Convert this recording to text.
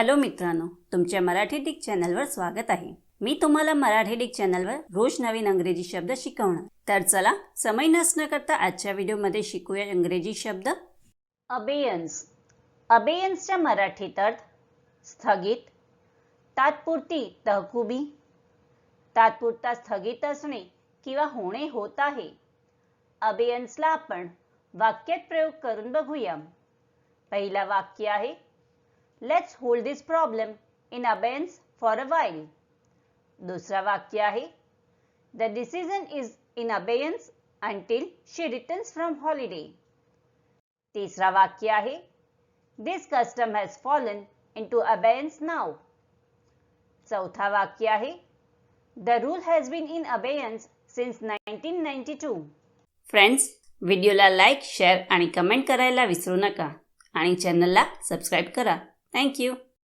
Hello मित्रांनो तुमच्या Marathi Dick चॅनलवर स्वागत आहे. मी तुम्हाला मराठी डिक चॅनलवर रोज नवीन अंग्रेजी शब्द शिकवणार. तर चला समय नसणं करता आजच्या व्हिडिओमध्ये शिकूया इंग्रजी शब्द. अबेयन्स अबेयन्सच्या मराठीत अर्थ स्थगित तात्पुरती तहकुबी तात्पुरता स्थगित असणे किंवा होणे होत आहे. अबेयन्सला आपण वाक्यात प्रयोग करून बघूया. पहिला वाक्य आहे let's hold this problem in abeyance for a while दुसरा वाक्य आहे the decision is in abeyance until she returns from holiday तिसरा वाक्य आहे this custom has fallen into abeyance now चौथा वाक्य आहे the rule has been in abeyance since nineteen ninety two friends व्हिडिओला लाईक शेअर आणि कमेंट करायला विसरू नका. आणि चॅनलला सबस्क्राईब करा. Thank you.